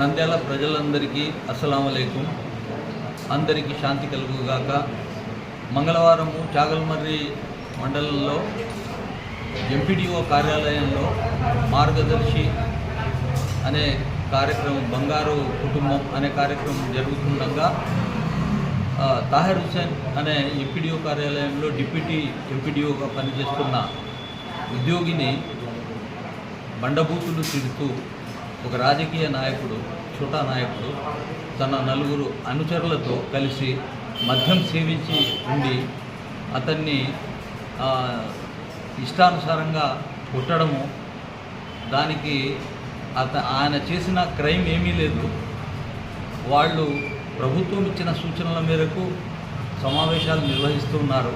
నంద్యాల ప్రజలందరికీ అస్సలం అందరికీ శాంతి కలుగుగాక. మంగళవారము చాగల్మర్రి మండలంలో ఎంపీడీఓ కార్యాలయంలో మార్గదర్శి అనే కార్యక్రమం బంగారు కుటుంబం అనే కార్యక్రమం జరుగుతుండగా తాహిర్ హుసేన్ అనే ఎంపీడీఓ కార్యాలయంలో డిప్యూటీ ఎంపీడీఓగా పనిచేస్తున్న ఉద్యోగిని బండబూతులు తిడుతూ ఒక రాజకీయ నాయకుడు ఛోటా నాయకుడు తన నలుగురు అనుచరులతో కలిసి మద్యం సేవించి ఉండి అతన్ని ఇష్టానుసారంగా కొట్టడము దానికి అత ఆయన చేసిన క్రైమ్ ఏమీ లేదు. వాళ్ళు ప్రభుత్వం ఇచ్చిన సూచనల మేరకు సమావేశాలు నిర్వహిస్తున్నారు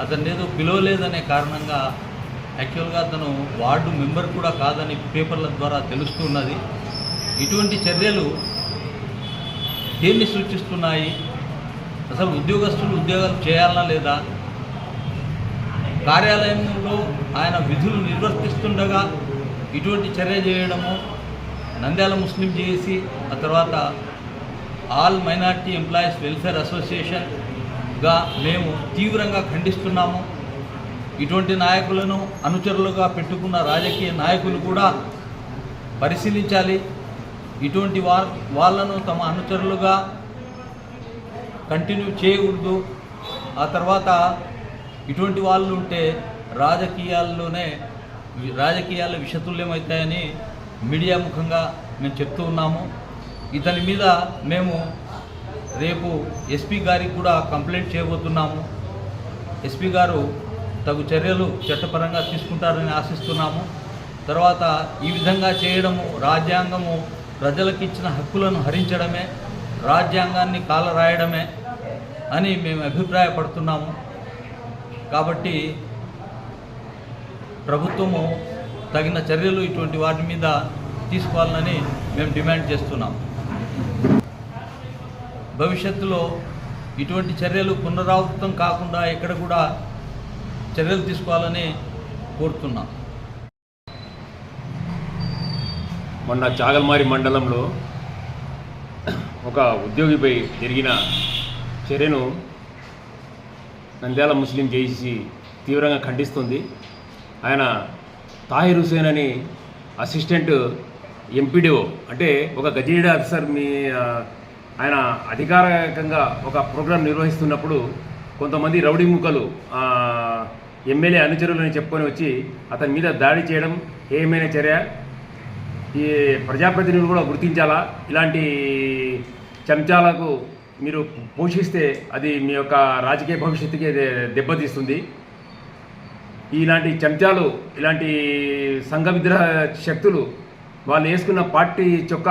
అతన్ని ఏదో పిలవలేదనే కారణంగా యాక్చువల్గా అతను వార్డు మెంబర్ కూడా కాదని పేపర్ల ద్వారా తెలుస్తున్నది ఇటువంటి చర్యలు దేన్ని సూచిస్తున్నాయి? అసలు ఉద్యోగస్తులు ఉద్యోగాలు చేయాలా లేదా? కార్యాలయంలో ఆయన విధులు నిర్వర్తిస్తుండగా ఇటువంటి చర్య చేయడము నంద్యాల ముస్లిం చేసి ఆ తర్వాత ఆల్ మైనార్టీ ఎంప్లాయీస్ వెల్ఫేర్ అసోసియేషన్గా మేము తీవ్రంగా ఖండిస్తున్నాము. ఇటువంటి నాయకులను అనుచరులుగా పెట్టుకున్న రాజకీయ నాయకులు కూడా పరిశీలించాలి. ఇటువంటి వా వాళ్ళను తమ అనుచరులుగా కంటిన్యూ చేయకూడదు. ఆ తర్వాత ఇటువంటి వాళ్ళు ఉంటే రాజకీయాల్లోనే రాజకీయాలు విషతుల్యమవుతాయని మీడియా ముఖంగా మేము చెప్తూ ఉన్నాము. ఇతని మీద మేము రేపు ఎస్పీ గారికి కూడా కంప్లైంట్ చేయబోతున్నాము. ఎస్పీ గారు తగు చర్యలు చట్టపరంగా తీసుకుంటారని ఆశిస్తున్నాము. తర్వాత ఈ విధంగా చేయడము రాజ్యాంగము ప్రజలకు ఇచ్చిన హక్కులను హరించడమే రాజ్యాంగాన్ని కాలరాయడమే అని మేము అభిప్రాయపడుతున్నాము. కాబట్టి ప్రభుత్వము తగిన చర్యలు ఇటువంటి వాటి మీద తీసుకోవాలని మేము డిమాండ్ చేస్తున్నాం. భవిష్యత్తులో ఇటువంటి చర్యలు పునరావృతం కాకుండా ఎక్కడ కూడా చర్యలు తీసుకోవాలని కోరుతున్నాం. మొన్న చాగల్మారి మండలంలో ఒక ఉద్యోగిపై జరిగిన చర్యను నంద్యాల ముస్లిం జేసీ తీవ్రంగా ఖండిస్తుంది. ఆయన తాహిర్ హుసేన్ అని అసిస్టెంట్ ఎంపీడీఓ అంటే ఒక గజెటెడ్ ఆఫీసర్ మీ ఆయన అధికారికంగా ఒక ప్రోగ్రాం నిర్వహిస్తున్నప్పుడు కొంతమంది రౌడీ ముక్కలు ఎమ్మెల్యే అనుచరులని చెప్పుకొని వచ్చి అతని మీద దాడి చేయడం ఏమైనా చర్య? ఈ ప్రజాప్రతినిధులు కూడా గుర్తించాలా? ఇలాంటి చెంచాలకు మీరు పోషిస్తే అది మీ యొక్క రాజకీయ భవిష్యత్తుకి దెబ్బతీస్తుంది. ఇలాంటి చెంచాలు ఇలాంటి సంఘ విద్రోహ శక్తులు వాళ్ళు వేసుకున్న పార్టీ చొక్క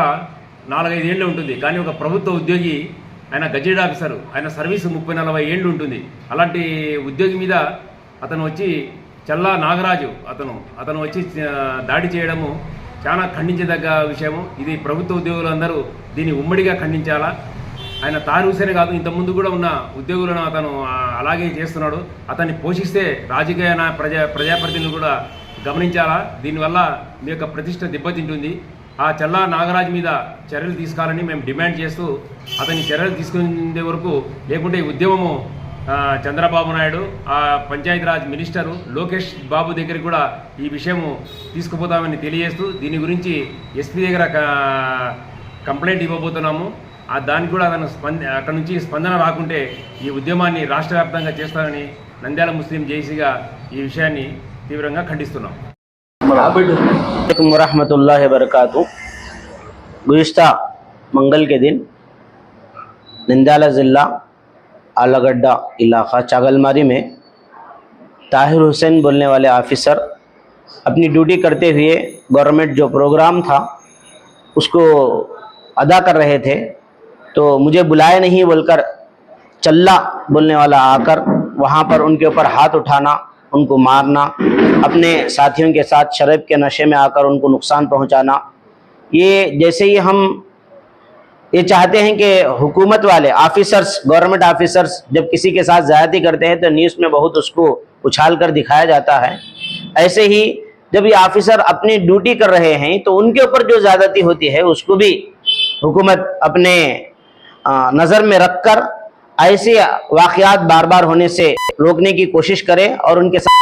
నాలుగైదు ఏళ్ళు ఉంటుంది. కానీ ఒక ప్రభుత్వ ఉద్యోగి ఆయన గజెడ్ ఆఫీసర్ ఆయన సర్వీసు ముప్పై నలభై ఏళ్ళు ఉంటుంది. అలాంటి ఉద్యోగి మీద అతను వచ్చి చల్లా నాగరాజు అతను. అతను వచ్చి దాడి చేయడము చాలా ఖండించదగ్గ విషయము. ఇది ప్రభుత్వ ఉద్యోగులందరూ దీన్ని ఉమ్మడిగా ఖండించాలా? ఆయన తాను హుసేనే కాదు ఇంతకుముందు కూడా ఉన్న ఉద్యోగులను అతను అలాగే చేస్తున్నాడు. అతన్ని పోషిస్తే రాజకీయ ప్రజా ప్రజాప్రతినిధులు కూడా గమనించాలా? దీనివల్ల మీ యొక్క ప్రతిష్ట దెబ్బతింటుంది. ఆ చల్లా నాగరాజు మీద చర్యలు తీసుకోవాలని మేము డిమాండ్ చేస్తూ అతని చర్యలు తీసుకునే వరకు లేకుంటే ఈ ఉద్యమము చంద్రబాబు నాయుడు ఆ పంచాయతీరాజ్ మినిస్టరు లోకేష్ బాబు దగ్గరికి కూడా ఈ విషయము తీసుకుపోతామని తెలియజేస్తూ దీని గురించి ఎస్పీ దగ్గర క- కంప్లైంట్ ఇవ్వబోతున్నాము ఆ దానికి కూడా అతను స్పంద అక్కడ నుంచి స్పందన రాకుంటే ఈ ఉద్యమాన్ని రాష్ట్ర వ్యాప్తంగా చేస్తానని నంద్యాల ముస్లిం జేసీగా ఈ విషయాన్ని తీవ్రంగా ఖండిస్తున్నాం वालेकुम वरहमतुल्लाहि वबरकातुहू गुज़श्ता मंगल के दिन नंद्याला ज़िला الگڈا علاقہ چاگل ماری میں طاہر حسین بولنے والے آفیسر اپنی ڈیوٹی کرتے ہوئے گورنمنٹ جو پروگرام تھا، اس کو ادا کر رہے تھے۔ تو مجھے بلائے نہیں بول کر چلّا بولنے والا آ کر وہاں پر ان کے اوپر ہاتھ اٹھانا، ان کو مارنا، اپنے ساتھیوں کے ساتھ شرب کے نشے میں آ کر ان کو نقصان پہنچانا۔ یہ جیسے ہی ہم یہ چاہتے ہیں کہ حکومت والے آفیسرز گورنمنٹ آفیسرز جب کسی کے ساتھ زیادتی کرتے ہیں تو نیوز میں بہت اس کو اچھال کر دکھایا جاتا ہے۔ ایسے ہی جب یہ آفیسر اپنی ڈیوٹی کر رہے ہیں تو ان کے اوپر جو زیادتی ہوتی ہے اس کو بھی حکومت اپنے نظر میں رکھ کر ایسے واقعات بار بار ہونے سے روکنے کی کوشش کرے اور ان کے ساتھ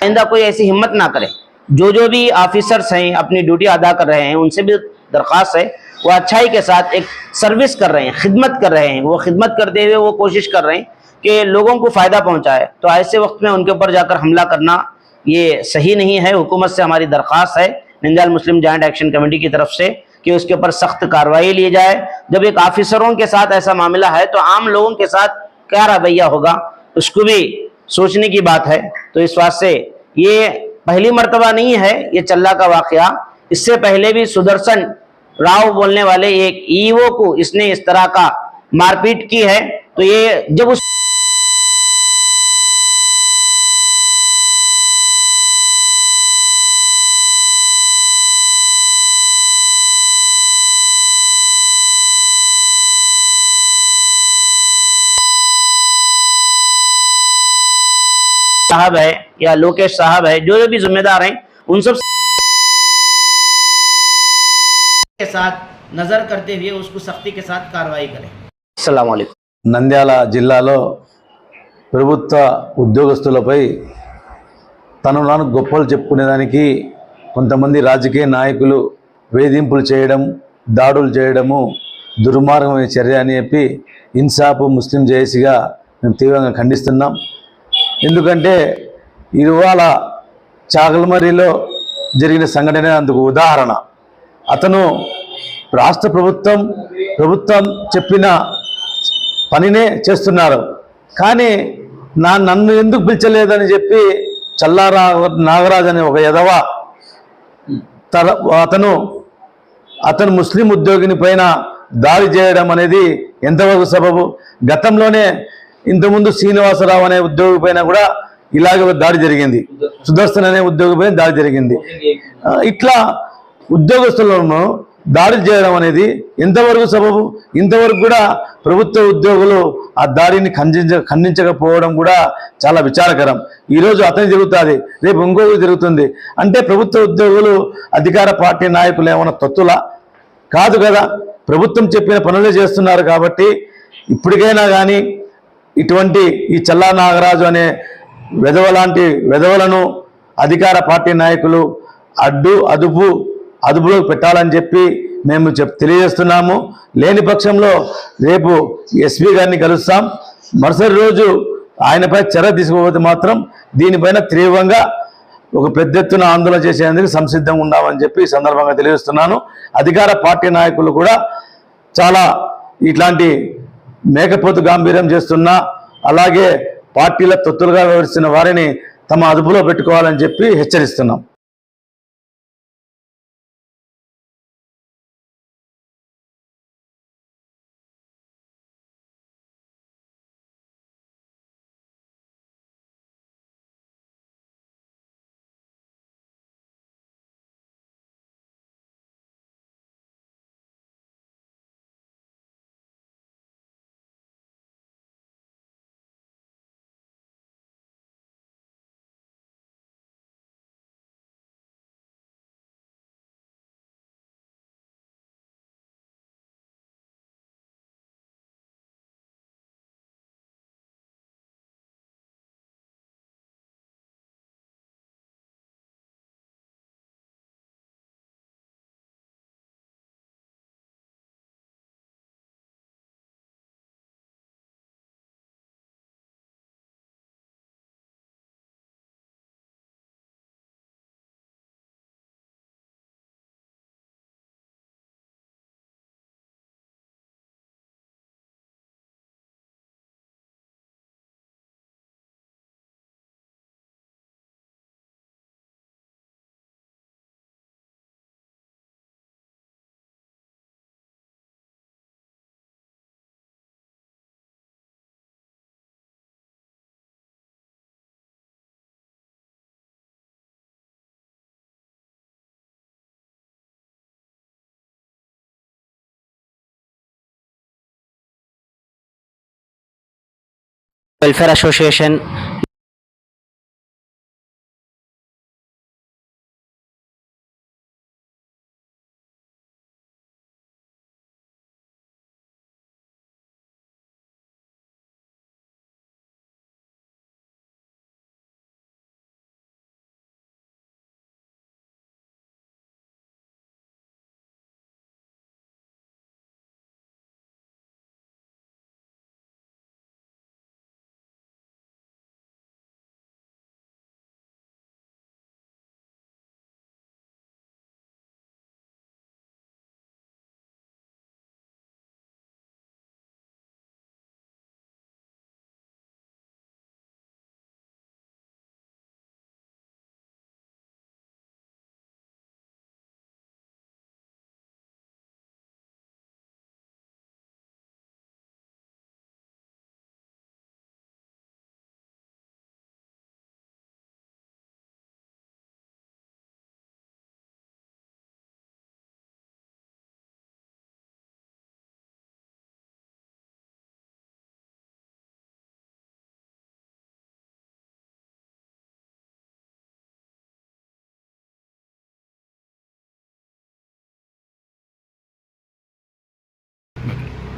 آئندہ کوئی ایسی ہمت نہ کرے۔ جو جو بھی آفیسرز ہیں اپنی ڈیوٹی ادا کر رہے ہیں ان سے بھی درخواست ہے، وہ اچھائی کے ساتھ ایک سروس کر رہے ہیں، خدمت کر رہے ہیں۔ وہ خدمت کرتے ہوئے وہ کوشش کر رہے ہیں کہ لوگوں کو فائدہ پہنچائے۔ تو ایسے وقت میں ان کے اوپر جا کر حملہ کرنا یہ صحیح نہیں ہے۔ حکومت سے ہماری درخواست ہے، ننجال مسلم جوائنٹ ایکشن کمیٹی کی طرف سے، کہ اس کے اوپر سخت کاروائی لی جائے۔ جب ایک آفیسروں کے ساتھ ایسا معاملہ ہے، تو عام لوگوں کے ساتھ کیا رویہ ہوگا؟ اس کو بھی سوچنے کی بات ہے۔ تو اس واسطے یہ پہلی مرتبہ نہیں ہے، یہ چلہ کا واقعہ۔ اس سے پہلے بھی سدرسن راو بولنے والے ایک ایو کو اس نے اس طرح کا مار پیٹ کی ہے، تو یہ جب اس صاحب ہے یا لوکیش صاحب ہے جو بھی ذمہ دار ہیں، ان سب साथ नजर करते हुए उसको सख्ती के साथ कार्रवाई करें अस्सलाम वालेकुम నంద్యాల జిల్లాలో ప్రభుత్వ ఉద్యోగస్తులపై తను నాను గొప్పలు చెప్పుకునేదానికి కొంతమంది రాజకీయ నాయకులు వేధింపులు చేయడం దాడులు చేయడము దుర్మార్గమైన చర్య అని చెప్పి ఇన్సాఫ్ ముస్లిం జేఏసీగా మేము తీవ్రంగా ఖండిస్తున్నాం ఎందుకంటే ఇవాళ చాగల్మరిలో జరిగిన సంఘటన అందుకు ఉదాహరణ అతను రాష్ట్ర ప్రభుత్వం ప్రభుత్వం చెప్పిన పనినే చేస్తున్నారు. కానీ నా నన్ను ఎందుకు పిలిచలేదని చెప్పి చల్లారా నాగరాజ్ అనే ఒక ఎదవ తర అతను అతను ముస్లిం ఉద్యోగిని పైన దాడి చేయడం అనేది ఎంతవరకు సబబు? గతంలోనే ఇంతకుముందు శ్రీనివాసరావు అనే ఉద్యోగి పైన కూడా ఇలాగే దాడి జరిగింది. సుదర్శన్ అనే ఉద్యోగి పైన దాడి జరిగింది. ఇట్లా ఉద్యోగస్తులను దాడులు చేయడం అనేది ఎంతవరకు సబబు. ఇంతవరకు కూడా ప్రభుత్వ ఉద్యోగులు ఆ దాడిని ఖండించ ఖండించకపోవడం కూడా చాలా విచారకరం. ఈరోజు అతని జరుగుతుంది రేపు ఇంకొకటి జరుగుతుంది. అంటే ప్రభుత్వ ఉద్యోగులు అధికార పార్టీ నాయకులు ఏమైనా తత్తులా? కాదు కదా. ప్రభుత్వం చెప్పిన పనులే చేస్తున్నారు కాబట్టి ఇప్పటికైనా కానీ ఇటువంటి ఈ చల్లా నాగరాజు అనే వెధవ లాంటి వెధవలను అధికార పార్టీ నాయకులు అడ్డు అదుపు అదుపులో పెట్టాలని చెప్పి మేము చెప్ తెలియజేస్తున్నాము. లేని పక్షంలో రేపు ఎస్పీ గారిని కలుస్తాం. మరుసటి రోజు ఆయనపై చర్య తీసుకోకపోతే మాత్రం దీనిపైన తీవ్రంగా ఒక పెద్ద ఎత్తున ఆందోళన చేసేందుకు సంసిద్ధంగా ఉన్నామని చెప్పి ఈ సందర్భంగా తెలియజేస్తున్నాను. అధికార పార్టీ నాయకులు కూడా చాలా ఇట్లాంటి మేకపోతు గాంభీర్యం చేస్తున్నా అలాగే పార్టీల తొత్తులుగా వ్యవహరిస్తున్న వారిని తమ అదుపులో పెట్టుకోవాలని చెప్పి హెచ్చరిస్తున్నాం. Welfare Association,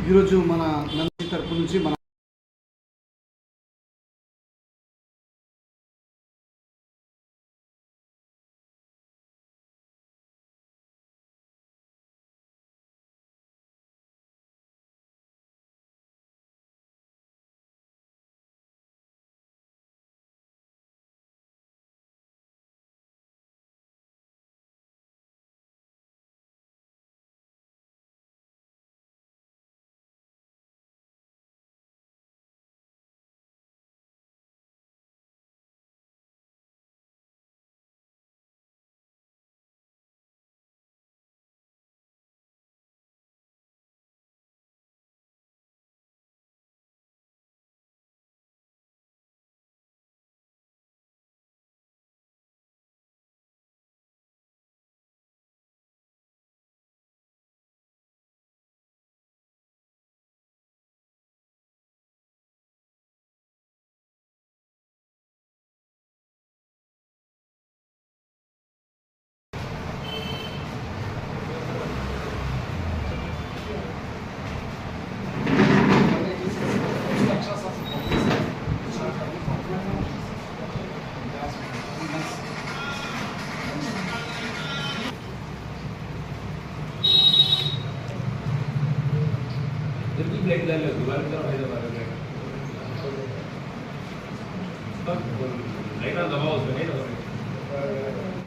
ఈరోజు మన నంది తరపు నుంచి మన